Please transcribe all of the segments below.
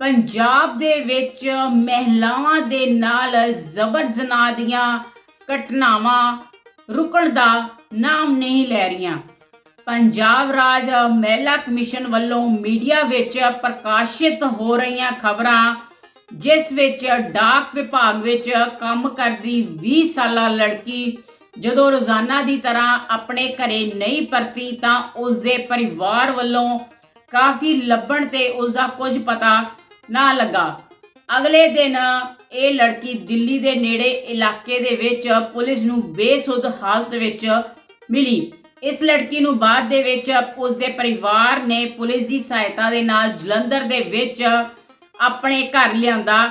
ਪੰਜਾਬ ਦੇ ਵਿੱਚ ਮਹਿਲਾਵਾਂ ਦੇ ਨਾਲ ਜ਼ਬਰ ਜਨਾਹ ਦੀਆਂ ਘਟਨਾਵਾਂ ਰੁਕਣ ਦਾ ਨਾਮ ਨਹੀਂ ਲੈ ਰਹੀਆਂ। ਪੰਜਾਬ ਰਾਜ ਮਹਿਲਾ ਕਮਿਸ਼ਨ ਵੱਲੋਂ ਮੀਡੀਆ ਵਿੱਚ ਪ੍ਰਕਾਸ਼ਿਤ ਹੋ ਰਹੀਆਂ ਖਬਰਾਂ, ਜਿਸ ਵਿੱਚ ਡਾਕ ਵਿਭਾਗ ਵਿੱਚ ਕੰਮ ਕਰਦੀ 20 ਸਾਲਾ ਲੜਕੀ ਜਦੋਂ ਰੋਜ਼ਾਨਾ ਦੀ ਤਰ੍ਹਾਂ ਆਪਣੇ ਘਰੇ ਨਹੀਂ ਪਰਤੀ ਤਾਂ ਉਸ ਦੇ ਪਰਿਵਾਰ ਵੱਲੋਂ ਕਾਫੀ ਲੱਭਣ ਤੇ ਉਸ ਦਾ ਕੁਝ ਪਤਾ ਨਾ ਲੱਗਾ। ਅਗਲੇ ਦਿਨ ਇਹ ਲੜਕੀ ਦਿੱਲੀ ਦੇ ਨੇੜੇ ਇਲਾਕੇ ਦੇ ਵਿੱਚ ਪੁਲਿਸ ਨੂੰ ਬੇਸੁੱਧ ਹਾਲਤ ਵਿੱਚ ਮਿਲੀ। ਇਸ ਲੜਕੀ ਨੂੰ ਬਾਅਦ ਦੇ ਵਿੱਚ ਉਸ ਦੇ ਪਰਿਵਾਰ ਨੇ ਪੁਲਿਸ ਦੀ ਸਹਾਇਤਾ ਦੇ ਨਾਲ ਜਲੰਧਰ ਦੇ ਵਿੱਚ ਆਪਣੇ ਘਰ ਲਿਆਂਦਾ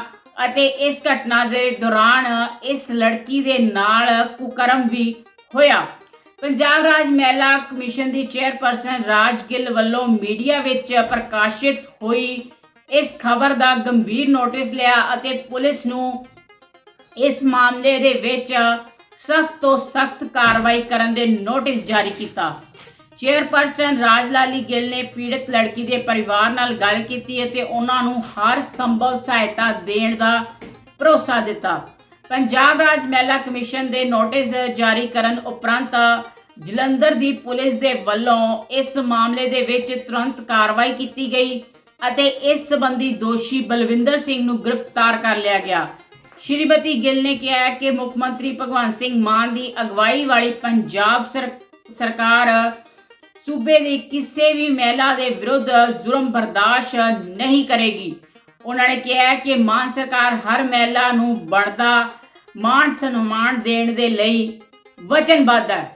ਅਤੇ ਇਸ ਘਟਨਾ ਦੇ ਦੌਰਾਨ ਇਸ ਲੜਕੀ ਦੇ ਨਾਲ ਕੁਕਰਮ ਵੀ ਹੋਇਆ। ਪੰਜਾਬ ਰਾਜ ਮਹਿਲਾ ਕਮਿਸ਼ਨ ਦੀ ਚੇਅਰਪਰਸਨ ਰਾਜ ਗਿੱਲ ਵੱਲੋਂ ਮੀਡੀਆ ਵਿੱਚ ਪ੍ਰਕਾਸ਼ਿਤ ਹੋਈ ਇਸ ਖਬਰ ਦਾ ਗੰਭੀਰ ਨੋਟਿਸ ਲਿਆ ਅਤੇ ਪੁਲਿਸ ਨੂੰ ਇਸ ਮਾਮਲੇ ਦੇ ਵਿੱਚ ਸਖਤ ਤੋਂ ਸਖਤ ਕਾਰਵਾਈ ਕਰਨ ਦੇ ਨੋਟਿਸ ਜਾਰੀ ਕੀਤਾ। ਚੇਅਰਪਰਸਨ ਰਾਜਲਾਲੀ ਗਿੱਲ ਨੇ ਪੀੜਤ ਲੜਕੀ ਦੇ ਪਰਿਵਾਰ ਨਾਲ ਗੱਲ ਕੀਤੀ ਅਤੇ ਉਹਨਾਂ ਨੂੰ ਹਰ ਸੰਭਵ ਸਹਾਇਤਾ ਦੇਣ ਦਾ ਭਰੋਸਾ ਦਿੱਤਾ। ਪੰਜਾਬ ਰਾਜ ਮਹਿਲਾ ਕਮਿਸ਼ਨ ਦੇ ਨੋਟਿਸ ਜਾਰੀ ਕਰਨ ਉਪਰੰਤ ਜਲੰਧਰ ਦੀ ਪੁਲਿਸ ਦੇ ਵੱਲੋਂ ਇਸ ਮਾਮਲੇ ਦੇ ਵਿੱਚ ਤੁਰੰਤ ਕਾਰਵਾਈ ਕੀਤੀ ਗਈ। ਅਤੇ ਇਸ ਸੰਬੰਧੀ ਦੋਸ਼ੀ ਬਲਵਿੰਦਰ ਸਿੰਘ ਨੂੰ ਗ੍ਰਿਫਤਾਰ ਕਰ ਲਿਆ ਗਿਆ। ਸ਼੍ਰੀਮਤੀ ਗਿੱਲ ਨੇ ਕਿਹਾ ਕਿ ਮੁੱਖ ਮੰਤਰੀ ਭਗਵੰਤ ਸਿੰਘ ਮਾਨ ਦੀ ਅਗਵਾਈ ਵਾਲੀ ਪੰਜਾਬ ਸਰ- ਸਰਕਾਰ ਸੂਬੇ ਦੀ ਕਿਸੇ ਵੀ ਮਹਿਲਾ ਦੇ ਵਿਰੁੱਧ ਜ਼ੁਲਮ ਬਰਦਾਸ਼ਤ ਨਹੀਂ ਕਰੇਗੀ। ਉਹਨਾਂ ਨੇ ਕਿਹਾ ਕਿ ਮਾਨ ਸਰਕਾਰ ਹਰ ਮਹਿਲਾ ਨੂੰ ਬਣਦਾ ਮਾਣ ਸਨਮਾਨ ਦੇਣ ਦੇ ਲਈ ਵਚਨਬੱਧ ਹੈ।